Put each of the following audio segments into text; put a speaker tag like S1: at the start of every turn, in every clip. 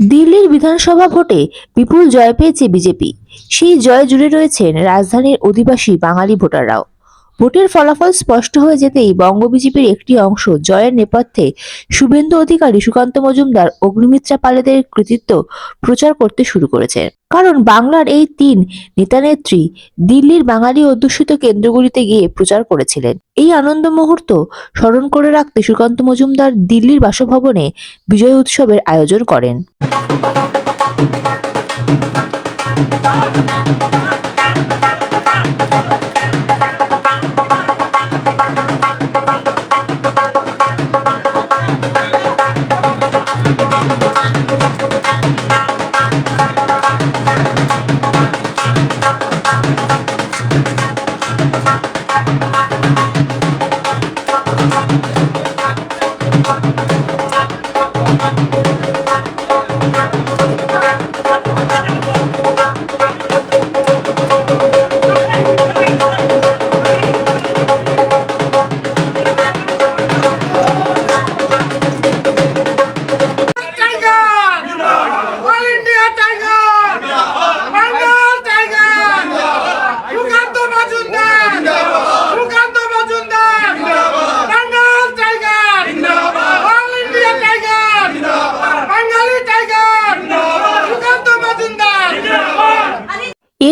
S1: দিল্লির বিধানসভা ভোটে বিপুল জয় পেয়েছে বিজেপি। সেই জয় জুড়ে রয়েছেন রাজধানীর অধিবাসী বাঙালি ভোটাররাও। ভোটের ফলাফল স্পষ্ট হয়ে যেতেই বঙ্গ বিজেপির একটি অংশ জয়ের নেপথ্যে শুভেন্দু অধিকারী সুকান্ত মজুমদার, অগ্নিমিত্রা পালেদের কৃতিত্ব প্রচার করতে শুরু করেছে। কারণ বাংলার এই তিন নেতানেত্রী দিল্লির বাঙালি অধ্যুষিত কেন্দ্রগুলিতে গিয়ে প্রচার করেছিলেন। এই আনন্দ মুহূর্ত স্মরণ করে রাখতে সুকান্ত মজুমদার দিল্লির বাসভবনে বিজয় উৎসবের আয়োজন করেন।
S2: টাইগার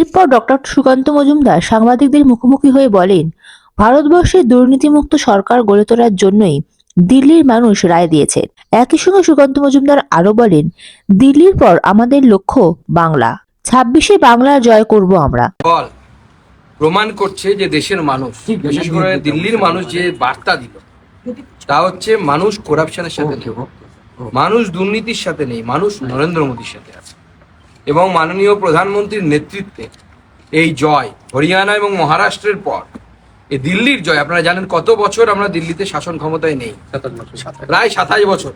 S1: এরপর ডক্টর সুকান্ত মজুমদার সাংবাদিকদের মুখোমুখি হয়ে বলেন ভারতবর্ষে দুর্নীতিমুক্ত সরকার গড়ে তোলার জন্যই দিল্লির মানুষ রায় দিয়েছে। একই সঙ্গে সুকান্ত মজুমদার আরও বলেন দিল্লির পর আমাদের লক্ষ্য বাংলা। ছাব্বিশে বাংলা জয় করব আমরা।
S3: প্রমাণ করছে যে দেশের মানুষ বিশেষ করে দিল্লির মানুষ যে বার্তা দিল তা হচ্ছে মানুষ করাপশনের সাথে নেই। মানুষ দুর্নীতির সাথে নেই মানুষ নরেন্দ্র মোদীর সাথে এবং মাননীয় প্রধানমন্ত্রীর নেতৃত্বে এই জয় হরিয়ানা এবং মহারাষ্ট্রের পর এই দিল্লির জয় আপনারা জানেন কত বছর আমরা দিল্লিতে শাসন ক্ষমতায় নেই? প্রায় সাতাশ বছর।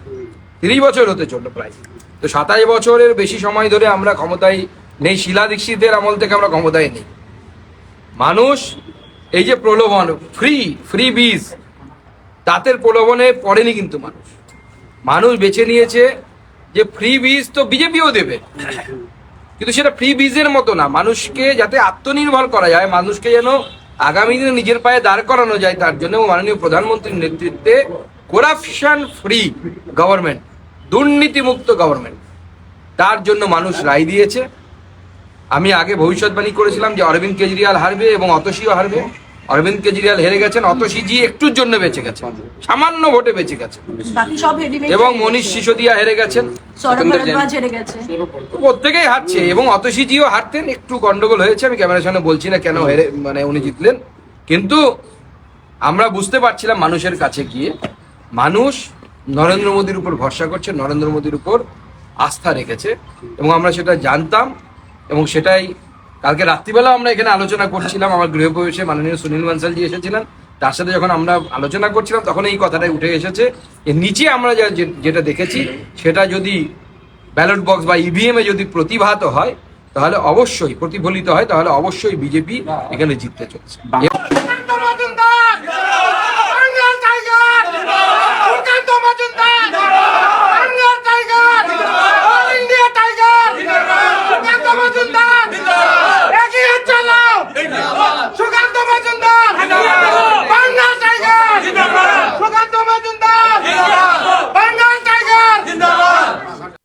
S3: তিরিশ বছর হতে চলল প্রায়। তো সাতাশ বছরের বেশি সময় ধরে আমরা ক্ষমতায় নেই শিলা দীক্ষিতের আমল থেকে আমরা ক্ষমতায় নেই। মানুষ এই যে প্রলোভন ফ্রি ফ্রি বীজ তাদের প্রলোভনে পড়েনি কিন্তু মানুষ। মানুষ বেছে নিয়েছে যে ফ্রি বীজ তো বিজেপিও দেবে। কিন্তু সেটা ফ্রি বীজের মতো না। মানুষকে যাতে আত্মনির্ভর করা যায়, মানুষকে যেন আগামী দিনে নিজের পায়ে দাঁড় করানো যায়, তার জন্য মাননীয় প্রধানমন্ত্রীর নেতৃত্বে করাপশন ফ্রি গভর্নমেন্ট দুর্নীতিমুক্ত গভর্নমেন্ট তার জন্য মানুষ রায় দিয়েছে। আমি আগে ভবিষ্যৎবাণী করেছিলাম যে অরবিন্দ কেজরিওয়াল হারবে এবং অতসীও হারবে। অরবিন্দ কেজরিওয়াল হেরে গেছেন অতসীজি একটুর জন্য বেঁচে গেছেন। সামান্য ভোটে বেঁচে গেছে
S4: বাকি সব হেভিওয়েট
S3: এবং মনীষ সিসোদিয়া হেরে গেছেন। প্রত্যেকেই হারছে এবং অতসীজিও হারতেন একটু গন্ডগোল হয়েছে আমি ক্যামেরার সামনে বলছি না কেন হেরে মানে উনি জিতলেন। কিন্তু আমরা বুঝতে পারছিলাম মানুষের কাছে গিয়ে মানুষ নরেন্দ্র মোদীর উপর ভরসা করছে নরেন্দ্র মোদীর উপর আস্থা রেখেছে এবং আমরা সেটা জানতাম এবং সেটাই কালকে রাত্রিবেলা আমরা এখানে আলোচনা করছিলাম, আমার গৃহপ্রবেশে মাননীয় সুনীল বানসালজি এসেছিলেন। তার সাথে যখন আমরা আলোচনা করছিলাম, তখন এই কথাটাই উঠে এসেছে এর নিচে আমরা যেটা দেখেছি, সেটা যদি ব্যালট বক্স বা ইভিএমে এ যদি প্রতিভাত হয়, তাহলে অবশ্যই, প্রতিফলিত হয়, তাহলে অবশ্যই বিজেপি এখানে জিততে চলেছে
S2: Sukanta Majumdar Bengal tiger Sukanta Majumdar Bengal tiger all India tiger Sukanta Majumdar এগিয়ে চলো Sukanta Majumdar Bengal tiger Sukanta Majumdar Bengal tiger